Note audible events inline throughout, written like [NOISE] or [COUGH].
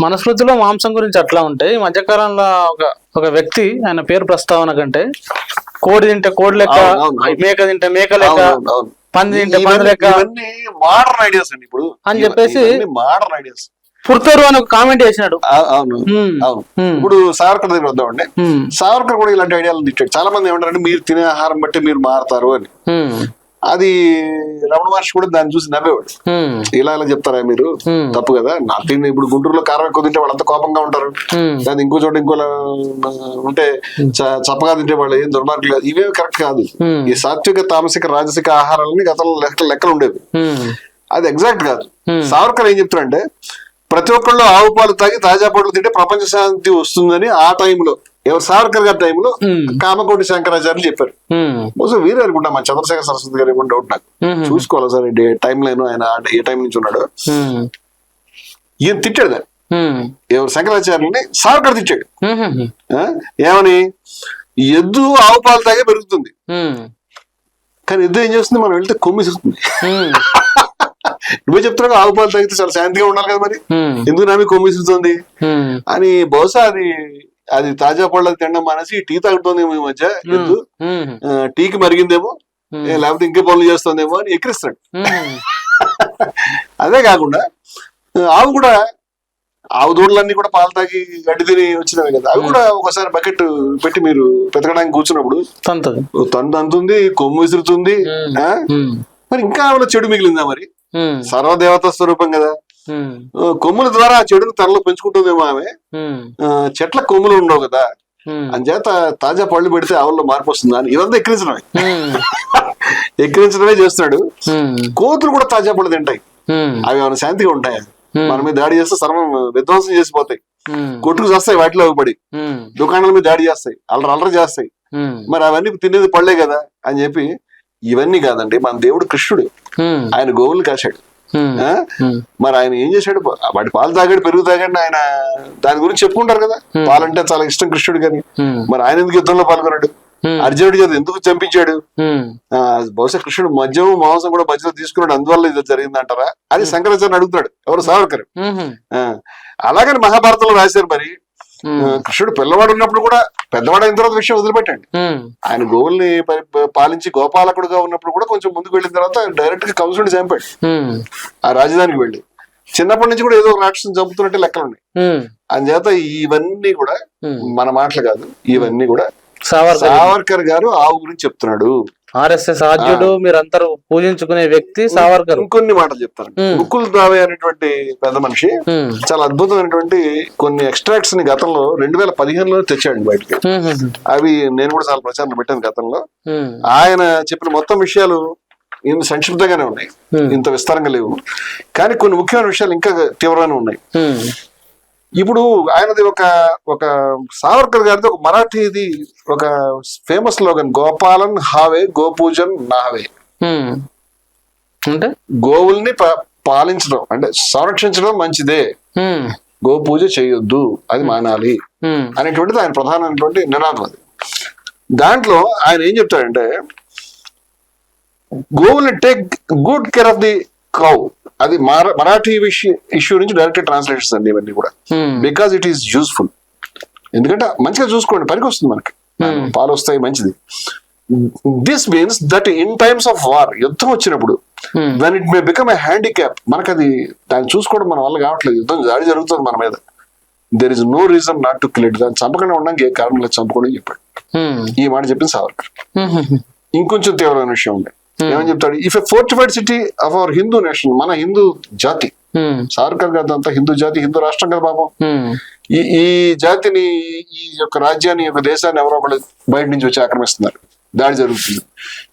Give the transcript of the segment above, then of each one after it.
మనస్మృతిలో మాంసం గురించి అట్లా ఉంటాయి ఈ మధ్యకాలంలో ఒక ఒక వ్యక్తి ఆయన పేరు ప్రస్తావన కంటే కోడి తింటే కోడి లెక్క. మేక తింటే మేక లెక్క. పంది తింటే పంది లెక్క మోడర్న్ ఐడియాస్ అండి ఇప్పుడు అని చెప్పేసి- మోడర్న్ ఐడియాస్ పుడతారు అని ఒక కామెంట్ చేసినాడు అవును. అవును. ఇప్పుడు సావర్కర్ దగ్గర వద్దామండి. సావర్కర్ కూడా ఇలాంటి ఐడియాలు తిట్టాడు చాలా మంది ఏమంటారంటే మీరు తినే ఆహారం బట్టి మీరు మారుతారు అని. అది రమణ మహర్షి కూడా దాన్ని చూసి నవ్వేవాడు. ఇలా ఇలా చెప్తారా మీరు. తప్పు కదా నా తిని ఇప్పుడు గుంటూరులో కారం ఎక్కువ తింటే వాళ్ళంతా కోపంగా ఉంటారు. లేదా ఇంకో చోట ఇంకోలా ఉంటే చప్పగా తింటే వాళ్ళు ఏం దుర్మార్గులు ఇవే కరెక్ట్ కాదు. ఈ సాత్విక తామసిక రాజసిక ఆహారాలని గతంలో లెక్క లెక్కలు ఉండేవి. అది ఎగ్జాక్ట్ కాదు. సావర్కర్ ఏం చెప్తారంటే ప్రతి ఒక్కళ్ళు ఆవు పాలు తాగి తాజా పళ్ళు తింటే ప్రపంచ శాంతి వస్తుందని ఆ టైంలో ఎవరు సావర్కర్ గారి టైంలో. కామకోటి శంకరాచార్యులు చెప్పారు. బహుశా వీరే అనుకుంటా మా చంద్రశేఖర సరస్వతి గారు ఏమో డౌట్ నాకు. చూసుకోవాలి సార్ టైం లైన్ ఆయన ఏ టైం నుంచి ఉన్నాడు. ఈయన తిట్టాడు దాన్ని. ఎవరు శంకరాచార్యులని సావర్కర్ తిట్టాడు? ఏమని ఎద్దు ఆవు పాలు తాగే పెరుగుతుంది. కానీ ఎద్దు ఏం చేస్తుంది మనం వెళ్తే కొమ్మిస్తుంది హ్మ్. [LAUGHS] నువ్వే చెప్తున్నావు ఆవు పాలు తాగితే చాలా శాంతిగా ఉండాలి కదా మరి. ఎందుకు నామి కొమ్మిస్తుంది హ్మ్. అని బహుశా అది అది తాజా పళ్ళు తినడం మానేసి టీ తాగుతోందేమో ఈ మధ్య ఎద్దు. టీకి మరిగిందేమో లేకపోతే ఇంకే పనులు చేస్తుందేమో అని ఎక్కిరిస్తాడు. అదే కాకుండా ఆవు కూడా ఆవు దూడలన్నీ కూడా పాలు తాగి గడ్డి తిని వచ్చినవి కదా. అవి కూడా ఒకసారి బకెట్ పెట్టి మీరు పెతకడానికి కూర్చున్నప్పుడు తంతది. తండు అంతుంది కొమ్ము విసురుతుంది. మరి ఇంకా ఆమెలో చెడు మిగిలిందా మరి. సర్వదేవత స్వరూపం కదా. కొమ్ముల ద్వారా ఆ చెడును తనలో పెంచుకుంటుందేమో ఆమె చెట్ల కొమ్ములు ఉండవు కదా. అంచేత తాజా పళ్ళు పెడితే ఆవుల్లో మార్పు వస్తుందా అని ఇదంతా ఎక్కిరించడమే. ఎక్కిరించడమే చేస్తున్నాడు. కోతులు కూడా తాజా పళ్ళు తింటాయి. అవి ఏమైనా శాంతిగా ఉంటాయి. మన మీద దాడి చేస్తే సర్వం విధ్వంసం చేసిపోతాయి. కొట్టుకు చేస్తాయి వాటిలో పడి. దుకాణాల మీద దాడి చేస్తాయి అల్లరి అల్లరి చేస్తాయి. మరి అవన్నీ తినేది పళ్ళే కదా అని చెప్పి ఇవన్నీ కాదండి మన దేవుడు కృష్ణుడు. ఆయన గోవులు కాశాడు. మరి ఆయన ఏం చేశాడు? వాటి పాలు తాగాడు పెరుగు తాగాడు ఆయన దాని గురించి చెప్పుకుంటారు కదా. పాలంటే చాలా ఇష్టం కృష్ణుడు కానీ. మరి ఆయన ఎందుకు యుద్ధంలో పాల్గొన్నాడు. అర్జునుడి చేత ఎందుకు చంపించాడు? బహుశా కృష్ణుడు మద్యం మాంసం కూడా మధ్యలో తీసుకున్నాడు అందువల్ల ఇది జరిగిందంటారా? అది శంకరాచార్య అడుగుతున్నాడు ఎవరు సావర్కర్. అలాగని మహాభారతంలో రాశారు మరి. కృష్ణుడు పిల్లవాడు ఉన్నప్పుడు కూడా పెద్దవాడు అయిన తర్వాత విషయం వదిలిపెట్టండి. ఆయన గోవుల్ని పాలించి గోపాలకుడుగా ఉన్నప్పుడు కూడా కొంచెం ముందుకు వెళ్ళిన తర్వాత డైరెక్ట్గా కంసుడిని చంపాడు. ఆ రాజధానికి వెళ్ళి చిన్నప్పటి నుంచి కూడా ఏదో రాక్షసుని చంపుతున్నట్టే లెక్కలు ఉన్నాయి హ్మ్. అందుచేత ఇవన్నీ కూడా. మన మాటలు కాదు ఇవన్నీ కూడా సావర్కర్ గారు ఆవు గురించి చెప్తున్నాడు ఆర్ఎస్ఎస్ ఆద్యుడు మీరందరూ పూజించుకునే వ్యక్తి సావర్కర్ ఇంకొన్ని మాటలు చెప్తాను Hmm. ముక్కుల్ దావే అనేటువంటి పెద్ద మనిషి. చాలా అద్భుతమైనటువంటి కొన్ని ఎక్స్ట్రాక్ట్స్ని గతంలో రెండు వేల పదిహేనులో తెచ్చాడు బయటకి. అవి నేను కూడా చాలా ప్రచారం పెట్టాను గతంలో. ఆయన చెప్పిన మొత్తం విషయాలు ఇంత సంక్షిప్తంగానే ఉన్నాయి. ఇంత విస్తారంగా లేవు కానీ కొన్ని ముఖ్యమైన విషయాలు ఇంకా తీవ్రంగానే ఉన్నాయి. ఇప్పుడు ఆయనది ఒక ఒక సావర్కర్ గారిది ఒక మరాఠీది ఒక ఫేమస్ స్లోగన్ గోపాలన్ హావే గోపూజన్ నావే. అంటే గోవుల్ని పాలించడం అంటే సంరక్షించడం మంచిదే. గోపూజ చేయొద్దు అది మానాలి. అనేటువంటిది ఆయన ప్రధానమైనటువంటి నినాదం అది దాంట్లో ఆయన ఏం చెప్తాడంటే గోవుల్ని take good care of the cow అది మరా- మరాఠీ విషయ ఇష్యూ నుంచి డైరెక్ట్ ట్రాన్స్లేషన్స్ అండి ఇవన్నీ కూడా. బికాస్ ఇట్ ఈస్ యూస్ఫుల్ ఎందుకంటే మంచిగా చూసుకోండి పనికి వస్తుంది మనకి పాలు వస్తాయి మంచిది this means that in times of war యుద్ధం వచ్చినప్పుడు Hmm. When it may become a handicap మనకు అది దాన్ని చూసుకోవడం మన వల్ల కావట్లేదు యుద్ధం దాడి జరుగుతుంది మన మీద there is no reason not to kill it దాన్ని చంపకుండా ఉండడానికి ఏ కారణం లేదు చంపకుండా చెప్పాడు హ్మ్. ఈ మాట చెప్పింది సావర్కర్. హ్మ్. ఇంకొంచెం తీవ్రమైన విషయం ఉంది ఏమని చెప్తాడు? If a fortified city of our Hindu nation మన హిందూ జాతి హ్మ్. సావర్కర్ గారి అంతా హిందూ జాతి హిందూ రాష్ట్రం కదా పాపం. హ్మ్. ఈ ఈ జాతిని ఈ యొక్క రాజ్యాన్ని యొక్క దేశాన్ని ఎవరో ఒకళ్ళు బయట నుంచి వచ్చి ఆక్రమిస్తున్నారు. దాడి జరుగుతుంది.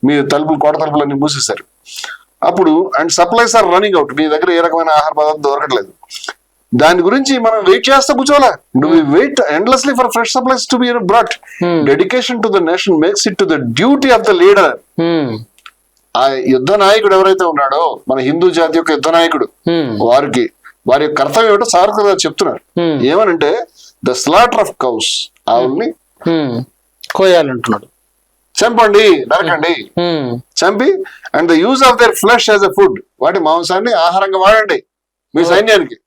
మీ తలుపులు కోట తలుపులన్నీ మూసేశారు. అప్పుడు and supplies are running out మీ దగ్గర ఏ రకమైన ఆహార పదార్థం దొరకట్లేదు. దాని గురించి మనం వెయిట్ చేస్తే కూర్చోవాలా? నువ్వు wait endlessly for fresh supplies to be brought Hmm. Dedication to the nation makes it to the duty of the leader. ఆ యుద్ధ నాయకుడు ఎవరైతే ఉన్నాడో మన హిందూ జాతి యొక్క యుద్ధ నాయకుడు. వారికి వారి యొక్క కర్తవ్యం ఏమిటో సార్కర్ గారు చెప్తున్నారు. ఏమనంటే ద స్లాటర్ ఆఫ్ కౌస్ ఆవుల్ని. కోయాలంటున్నాడు. చంపండి నరకండి. చంపి and the use of their flesh as a food వాటి మాంసాన్ని ఆహారంగా వాడండి మీ సైన్యానికి.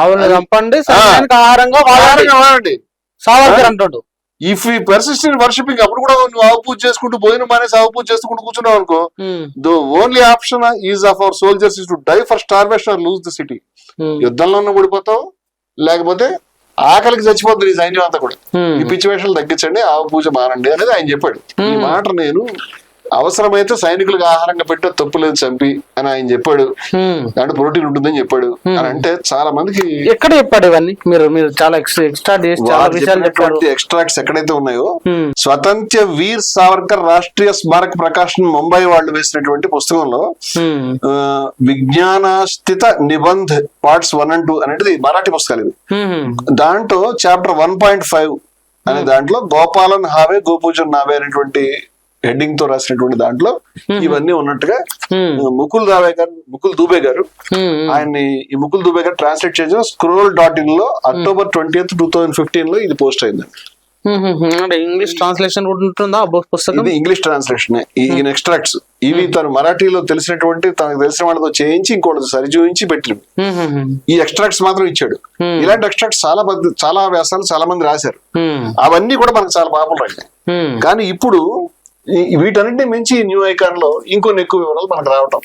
ఆవుల్ని చంపండి సైన్యానికి ఆహారంగా వాడండి. ఆహారంగా వాడండి. సావర్కర్ అంటాడు. ఇఫ్ ఈ పర్సిస్ట్ ఇన్ వర్షిపింగ్ అప్పుడు కూడా నువ్వు ఆవు పూజ చేసుకుంటూ భోజనం మానేసి ఆవు పూజ చేసుకుంటూ కూర్చున్నావు అనుకో the only option is of our soldiers is to die for starvation or lose the city um, యుద్ధంలో ఉన్న ఓడిపోతావు లేకపోతే ఆకలికి చచ్చిపోతుంది ఈ సైన్యం అంతా కూడా. ఉమ్, ఈ పిచ్చి వేషాలు తగ్గించండి ఆవు పూజ మానండి అనేది ఆయన చెప్పాడు. ఈ Hmm. మాట నేను అవసరమైతే సైనికులకు ఆహారంగా పెట్టే తప్పు లేదు చంపి అని ఆయన చెప్పాడు. దాంట్లో ప్రోటీన్ ఉంటుందని చెప్పాడు. అని అంటే చాలా మందికి ఎక్కడ చెప్పాడు ఇవన్నీ? మీరు మీరు చాలా ఎక్స్ ఎక్స్ట్రా ఎక్స్ట్రాక్ట్స్ ఎక్కడైతే ఉన్నాయో స్వతంత్ర వీర్ సావర్కర్ రాష్ట్రీయ స్మారక ప్రకాశన్ ముంబై వాళ్ళు వేసినటువంటి పుస్తకంలో విజ్ఞానాస్థిత నిబంధ్ పార్ట్స్ వన్ అండ్ టూ అనేది మరాఠీ పుస్తకాలు ఇది దాంట్లో చాప్టర్ వన్ పాయింట్ ఫైవ్ అనే దాంట్లో గోపాలన్ హావే గోపూజన్ నావే అనేటువంటి హెడ్డింగ్తో రాసినటువంటి దాంట్లో ఇవన్నీ ఉన్నట్టుగా ముకుల్ దావే గారు ముకుల్ దూబే గారు ఆయన్ని ఈ ముకుల్ దూబే గారు ట్రాన్స్లేట్ చేసిన స్క్రోల్ డాట్ ఇన్లో అక్టోబర్ ట్వంటీ టూ థౌసండ్ ఫిఫ్టీన్లో ఇది పోస్ట్ అయింది. అంటే ఇంగ్లీష్ ట్రాన్స్లేషన్ కూడా ఉంటుందా? పుస్తకం? ఇది ఇంగ్లీష్ ట్రాన్స్లేషన్ ఈయన ఎక్స్ట్రాక్ట్స్ ఇవి తను మరాఠీలో తెలిసినటువంటి తనకు తెలిసిన వాళ్ళతో చేయించి ఇంకోటి సరి చూపించి పెట్టిన ఉమ్, ఉమ్, ఉమ్, ఈ ఎక్స్ట్రాక్ట్స్ మాత్రం ఇచ్చాడు. ఇలాంటి ఎక్స్ట్రాక్ట్స్ చాలా చాలా వ్యాసాలు చాలా మంది రాశారు. అవన్నీ కూడా మనకు చాలా పాపం రాయి ఉమ్. కానీ ఇప్పుడు ఈ- వీటన్నిటిని మించి న్యూ ఐకాన్లో ఇంకొన్ని ఎక్కువ వివరాలు మనకు రావటం.